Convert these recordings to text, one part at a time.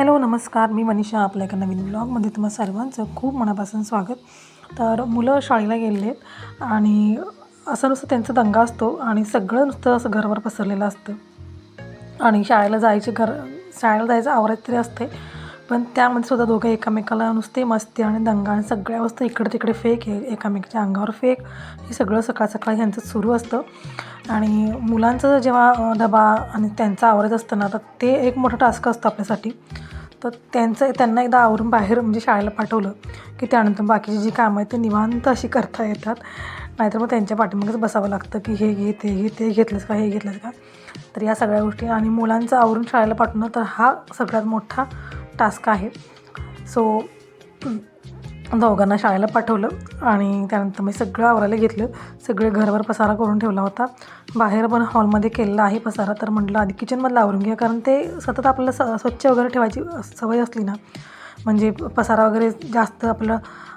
Hello नमस्कार. मी मनीषा आपल्या एका नवीन ब्लॉगमध्ये तुम्हा सर्वांचं खूप मनापासून स्वागत. तर मुलं शाळेला गेलेले आहेत आणि असं नुसतं त्यांचा दंगा असतो आणि सगळं नुसतं असं घरवर पसरलेलं असतं. आणि शाळेला जायचे घर शाळेला जायचं आवरात्री तरी असते. पण त्यामध्ये सुद्धा दोघं एकामेकाला नुसते मस्ती आणि दंगा आणि सगळ्या वस्तू इकडे तिकडे फेक आहे. एकामेकाच्या अंगावर फेक हे सगळं सकाळ सकाळी ह्यांचं सुरू असतं. आणि मुलांचं जेव्हा दबा डबा आणि त्यांचं आवरत असतं ना तर ते एक मोठं टास्क असतं आपल्यासाठी. तर त्यांचं त्यांना एकदा आवरून बाहेर म्हणजे शाळेला पाठवलं की त्यानंतर बाकीची जी कामं आहेत ते निवांत अशी करता येतात. नाहीतर मग त्यांच्या पाठीमागेच बसावं लागतं की हे घे ते घे ते घेतलंस का हे घेतलंस का? तर या सगळ्या गोष्टी. आणि मुलांचं आवरून शाळेला पाठवणं तर हा सगळ्यात मोठा टास्क आहे. सो दोघांना शाळेला पाठवलं आणि त्यानंतर मी सगळं आवरायला घेतलं. सगळे घरभर पसारा करून ठेवला होता. बाहेर पण हॉलमध्ये केलेला आहे पसारा. तर म्हटलं आधी किचनमधलं आवरून घ्या कारण ते सतत आपल्याला स स्वच्छ वगैरे ठेवायची सवय असली ना म्हणजे पसारा वगैरे जास्त आपलं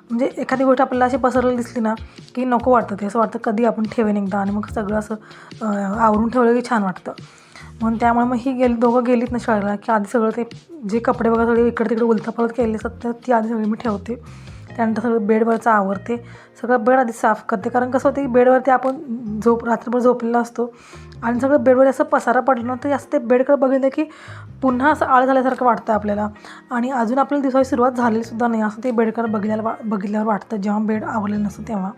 म्हणजे एखादी गोष्ट आपल्याला अशी पसरलेली दिसली ना की नको वाटतं ते. असं वाटतं कधी आपण ठेवेन एकदा आणि मग सगळं असं आवरून ठेवलं की छान वाटतं. म्हणून त्यामुळे मग ही गेली दोघं गेलीत ना शाळेला की आधी सगळं ते जे कपडे वगैरे सगळे इकडे तिकडे उलथापालत केले असतात तर ती आधी सगळी मी ठेवते. त्यानंतर सगळं बेडवरचं आवरते. सगळं बेड आधी साफ करते कारण कसं होतं की बेडवरती आपण झोप रात्रभर झोपलेला असतो आणि सगळं बेडवर असं पसारा पडलं ना तर असं ते बेडकडे बघितलं की पुन्हा असं आळ झाल्यासारखं वाटतं आपल्याला. आणि अजून आपल्याला दिवसाची सुरुवात झालेली सुद्धा नाही असं ते बेडकडे बघितल्याला वा बघितल्यावर वाटतं जेव्हा बेड आवरलेलं नसतं तेव्हा.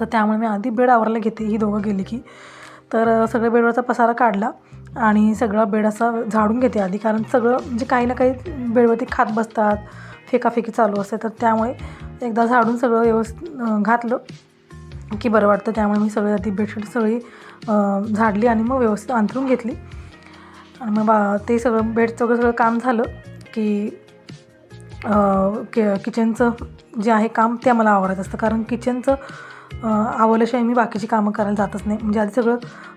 तर त्यामुळे मी आधी बेड आवरायला घेते ही दोघं गेली की. तर सगळं बेडवरचा पसारा काढला. आणि सगळं बेड असा झाडून घेते आधी. कारण सगळं म्हणजे काही ना काही बेडवरती खात बसतात फेकाफेकी चालू असते. तर त्यामुळे एकदा झाडून सगळं व्यवस्थित घातलं की बरं वाटतं. त्यामुळे मी सगळी आधी बेडशीट सगळी झाडली आणि मग व्यवस्थित अंथरून घेतली. आणि मग बा ते सगळं बेडचं वगैरे सगळं काम झालं की कि किचनचं जे आहे काम ते मला आवडत असतं. कारण किचनचं आवरल्याशिवाय मी बाकीची कामं करायला जातच नाही. म्हणजे आधी सगळं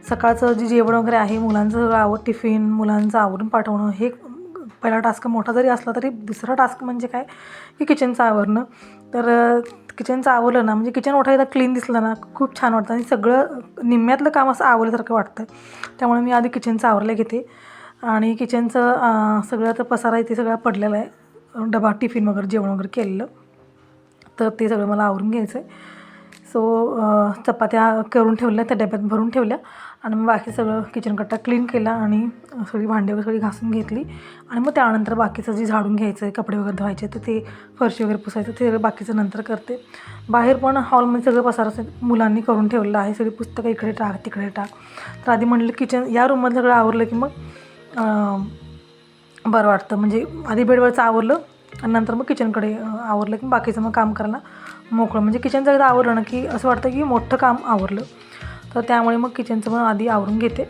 सकाळचं जे जेवण वगैरे आहे मुलांचं सगळं आवड टिफिन मुलांचं आवरून पाठवणं हे पहिला टास्क मोठा जरी असला तरी दुसरा टास्क म्हणजे काय? की किचनचं आवरणं. तर किचनचं आवरलं ना म्हणजे किचन मोठा एकदा क्लीन दिसलं ना खूप छान वाटतं. आणि सगळं निम्म्यातलं काम असं आवरल्यासारखं वाटतं. त्यामुळे मी आधी किचनचं आवरलं घेते. आणि किचनचं सगळं तर पसारा इथे सगळा पडलेला आहे. डबा टिफिन वगैरे जेवण वगैरे केलेलं. तर ते सगळं मला आवरून घ्यायचं आहे सो चपात्या करून ठेवल्या त्या डब्यात भरून ठेवल्या आणि मग बाकी सगळं किचन कट्टा क्लीन केला आणि सगळी भांडी वगैरे सगळी घासून घेतली. आणि मग त्यानंतर बाकीचं जे झाडून घ्यायचं आहे कपडे वगैरे धुवायचे तर ते फरशी वगैरे पुसायचं ते सगळं बाकीचं नंतर करते. बाहेर पण हॉलमध्ये सगळं पसारा मुलांनी करून ठेवलं आहे सगळी पुस्तकं इकडे टाक तिकडे टाक. तर आधी म्हटलं किचन या रूममध्ये सगळं आवरलं की मग बरं वाटतं. म्हणजे आधी बेडवरचं आवरलं आणि नंतर मग किचनकडे आवरलं की बाकीचं मग काम करायला मोकळं. म्हणजे किचनचं एकदा आवरलं ना की असं वाटतं की मोठं काम आवरलं तर त्यामुळे मग किचनचं मग आधी आवरून घेते.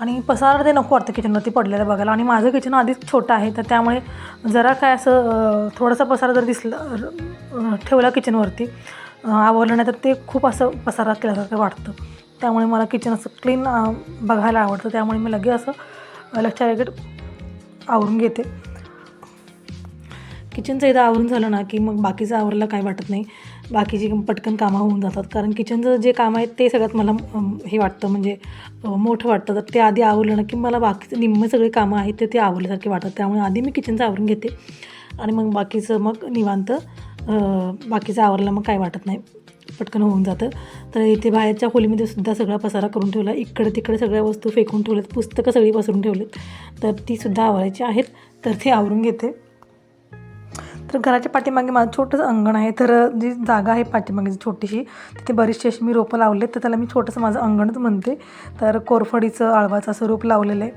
आणि पसार ते नको वाटतं किचनवरती पडलेलं बघायला. आणि माझं किचन आधीच छोटं आहे तर त्यामुळे जरा काय असं थोडासा पसारा जर दिसला ठेवला किचनवरती आवरलं नाही तर ते खूप असं पसारा केल्यासारखं वाटतं. त्यामुळे मला किचन असं क्लीन बघायला आवडतं. त्यामुळे मी लगेच असं लक्षात वगैरे आवरून घेते. किचनचं एकदा आवरून झालं ना की मग बाकीचं आवरलं काय वाटत नाही. बाकीची पटकन कामं होऊन जातात. कारण किचनचं जे काम आहे ते सगळ्यात मला हे वाटतं. म्हणजे मोठं वाटतं. तर ते आधी आवरलं ना की मला बाकीचं निम्मे सगळे कामं आहेत ते ते आवरल्यासारखे वाटतात. त्यामुळे आधी मी किचनचं आवरून घेते. आणि मग बाकीचं मग निवांत बाकीचं आवरलं मग काय वाटत नाही. पटकन होऊन जातं. तर इथे बाहेरच्या खोलीमध्ये सुद्धा सगळा पसारा करून ठेवला. इकडे तिकडे सगळ्या वस्तू फेकून ठेवल्यात. पुस्तकं सगळी पसरून ठेवलीत. तर ती सुद्धा आवरायची आहेत. तर ती आवरून घेते. तर घराच्या पाठीमागे माझं छोटंसं अंगण आहे. तर जी जागा आहे पाठीमागे जी छोटीशी तिथे बरीचशी अशी मी रोपं लावले तर त्याला मी छोटंसं माझं अंगणच म्हणते. तर कोरफडीचं आळवाचं असं रोप लावलेलं आहे.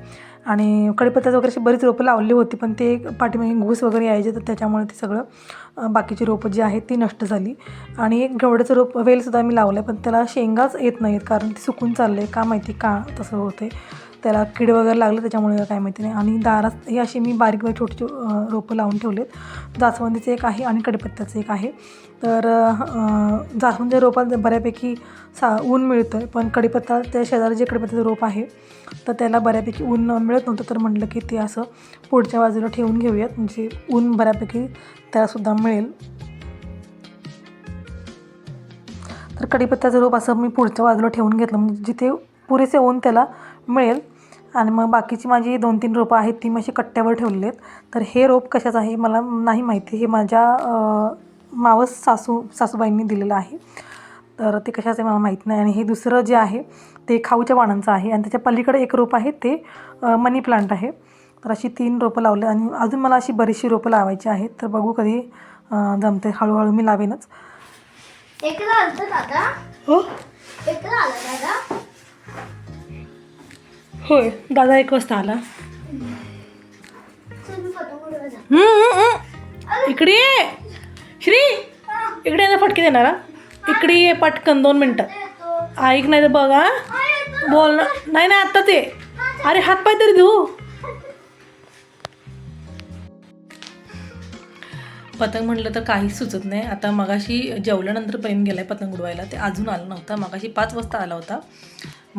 आणि कडीपत्त्याचं वगैरे अशी बरीच रोपं लावली होती पण ते पाठीमागे घूस वगैरे यायचे तर त्याच्यामुळे ते सगळं बाकीची रोपं जी आहेत ती नष्ट झाली. आणि एक घेवड्याचं रोप वेलसुद्धा मी लावलं आहे पण त्याला शेंगाच येत नाहीत कारण ते सुकून चाललं आहे का माहिती का तसं होते त्याला कीड वगैरे लागलं त्याच्यामुळे काय माहिती नाही. आणि दारात ही अशी मी बारीक बारीक छोटी छो- रोपं लावून ठेवलेत. जास्वंदीचं एक आहे आणि कडीपत्त्याचं एक आहे. तर जास्वंदीच्या जास्वंदी रोपात बऱ्यापैकी सा ऊन मिळतं आहे पण कडीपत्ता त्या शेजारी जे कडीपत्त्याचं रोप आहे तर त्याला बऱ्यापैकी ऊन मिळत नव्हतं. तर म्हटलं की ते असं पुढच्या बाजूला ठेवून घेऊयात. म्हणजे ऊन बऱ्यापैकी त्यालासुद्धा मिळेल. तर कडीपत्त्याचं रोप असं मी पुढच्या बाजूला ठेवून घेतलं. म्हणजे जिथे पुरेसे ऊन त्याला मिळेल. आणि मग बाकीची माझी दोन तीन रोपं आहेत ती मी अशी कट्ट्यावर ठेवलेली आहेत. तर हे रोप कशाचं आहे मला नाही माहिती. हे माझ्या मावस सासू सासूबाईंनी दिलेलं आहे. तर ते कशाचं आहे मला माहीत नाही. आणि हे दुसरं जे आहे ते खाऊच्या पानांचं आहे. आणि त्याच्या पलीकडे एक रोप आहे ते मनी प्लांट आहे. तर अशी तीन रोपं लावले. आणि अजून मला अशी बरीचशी रोपं लावायची आहेत. तर बघू कधी जमते हळूहळू मी लावेनच. हो? होय दादा एक वाजता आला. इकडे ये. श्री इकडे ना फटके देणार इकडे ये पटकन दोन मिनटं. ऐक नाही तर बघा बोल ना. नाही नाही आत्ता ते अरे हात पाय तरी देऊ पतंग म्हटलं तर काहीच सुचत नाही. आता मगाशी जेवल्यानंतर प्रेम गेलाय पतंग उडवायला. ते अजून आलं नव्हता. मगाशी पाच वाजता आला होता.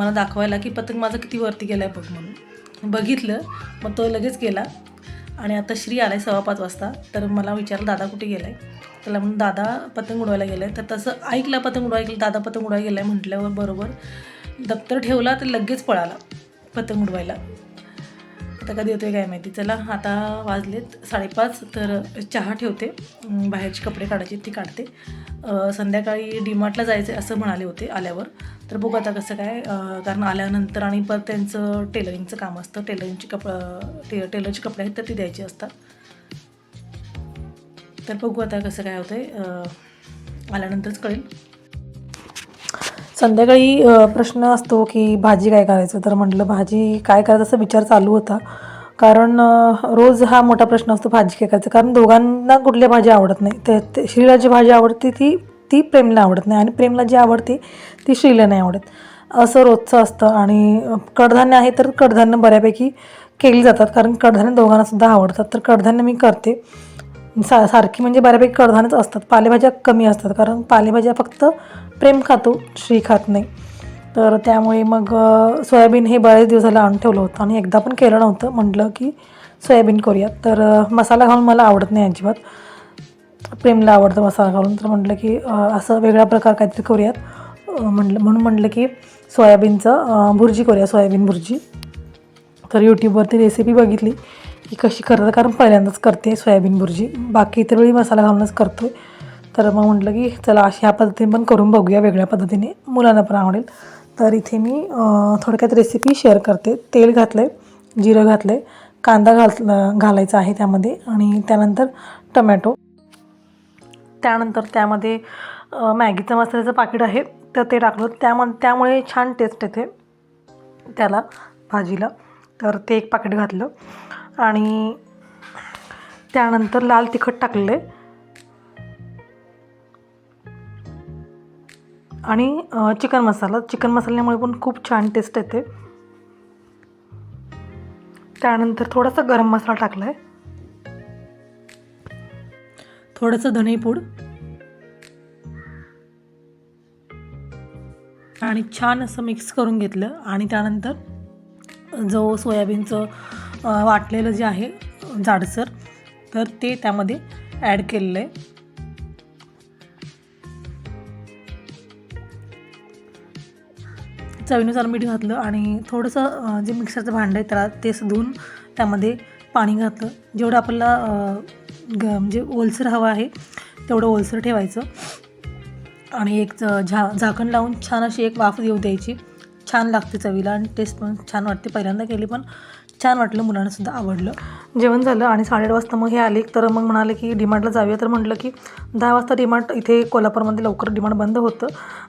मला दाखवायला की पतंग माझा किती वरती गेलाय बघ म्हणून. बघितलं मग तो लगेच गेला. आणि आता श्री आलाय सव्वा पाच वाजता. तर मला विचारलं दादा कुठे गेलाय? त्याला म्हणून दादा पतंग उडवायला गेला आहे तर तसं ऐकलं पतंग उडवायला दादा पतंग उडवायला गेलाय म्हटल्यावर बरोबर दप्तर ठेवला तर लगेच पळाला पतंग उडवायला. आता कधी येतोय काय माहिती. चला आता वाजलेत साडेपाच तर चहा ठेवते. बाहेरचे कपडे काढायचे ती काढते. संध्याकाळी डीमार्टला जायचं असं म्हणाले होते आल्यावर. तर बघू आता कसं काय कारण आल्यानंतर आणि परत त्यांचं टेलरिंगचं काम असतं. टेलरिंगचे कप टे टेलरचे कपडे आहेत तर ती द्यायची असतात. तर बघू आता कसं काय होतंय. आल्यानंतरच कळेल. संध्याकाळी प्रश्न असतो की भाजी काय करायचं? तर म्हटलं भाजी काय करायचं असा विचार चालू होता. कारण रोज हा मोठा प्रश्न असतो भाजी काय करायचं? कारण दोघांना कुठल्या भाजी आवडत नाही. ते ते श्रीला जी भाजी आवडते ती ती प्रेमला आवडत नाही. आणि प्रेमला जी आवडते ती श्रीला नाही आवडत. असं रोजचं असतं. आणि कडधान्य आहे तर कडधान्य बऱ्यापैकी केली जातात. कारण कडधान्य दोघांनासुद्धा आवडतात. तर कडधान्य मी करते. सा सारखी म्हणजे बऱ्यापैकी कडधानच असतात. पालेभाज्या कमी असतात कारण पालेभाज्या फक्त प्रेम खातो श्री खात नाही. तर त्यामुळे मग सोयाबीन हे बरेच दिवसाला आणून ठेवलं होतं आणि एकदा पण केलं नव्हतं. म्हटलं की सोयाबीन करूयात. तर मसाला घालून मला आवडत नाही अजिबात. प्रेमला आवडतं मसाला घालून. तर म्हटलं की असं वेगळा प्रकार काहीतरी करूयात. म्हटलं म्हणून म्हटलं की सोयाबीनचं भुर्जी करूया सोयाबीन भुर्जी. तर यूट्यूबवरती रेसिपी बघितली. ही कशी करतात कारण पहिल्यांदाच करते सोयाबीन भुर्जी. बाकी इतर वेळी मसाला घालूनच करतो तर मग म्हटलं की चला अशी ह्या पद्धतीने पण करून बघूया वेगळ्या पद्धतीने. मुलांना पण आवडेल. तर इथे मी थोडक्यात रेसिपी शेअर करते. तेल घातलं आहे जिरं घातलं आहे कांदा घाल घालायचा आहे त्यामध्ये आणि त्यानंतर टमॅटो. त्यानंतर त्यामध्ये मॅगीचं मसाल्याचं पाकिट आहे. तर ते टाकलं. त्याम त्यामुळे छान टेस्ट येते त्याला भाजीला. तर ते एक पाकिट घातलं. आणि त्यानंतर लाल तिखट टाकलेलं आहे आणि चिकन मसाला. चिकन मसाल्यामुळे पण खूप छान टेस्ट येते. त्यानंतर थोडासा गरम मसाला टाकला आहे थोडंसं धणेपूड आणि छान असं मिक्स करून घेतलं. आणि त्यानंतर जो सोयाबीनचं वाटलेलं जे आहे जाडसर तर ते त्यामध्ये ॲड केलेलं आहे. चवीनुसार मीठ घातलं आणि थोडंसं जे मिक्सरचं भांडं आहे त्याला ते धुवून त्यामध्ये पाणी घातलं. जेवढं आपल्याला ग म्हणजे ओलसर हवं आहे तेवढं ओलसर ठेवायचं. आणि एक झा झाकण लावून छान अशी एक वाफ येऊ द्यायची. छान लागते चवीला आणि टेस्ट पण छान वाटते. पहिल्यांदा केली पण छान वाटलं मुलांना सुद्धा आवडलं. जेवण झालं आणि साडेआठ वाजता मग हे आले. तर मग म्हणाले की डिमार्टला जाऊया. तर म्हटलं की दहा वाजता डिमार्ट इथे कोल्हापूरमध्ये लवकर डिमार्ट बंद होतं.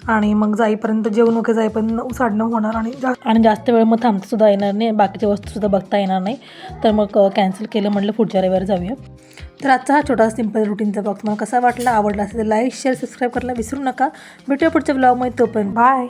आणि मग जाईपर्यंत जेवण वगैरे जाईपर्यंत नऊ साडेनऊ होणार आणि जा आणि जास्त वेळ मग थांबता सुद्धा येणार नाही. बाकीच्या वस्तूसुद्धा बघता येणार नाही. तर मग कॅन्सल केलं म्हटलं पुढच्या रविवारी जाऊया. तर आजचा हा छोटा सिंपल रुटीनचा ब्लॉग तुम्हाला कसा वाटला आवडला असेल तर लाईक शेअर सबस्क्राईब करायला विसरू नका. भेटूया पुढच्या ब्लॉगमध्ये तोपर्यंत बाय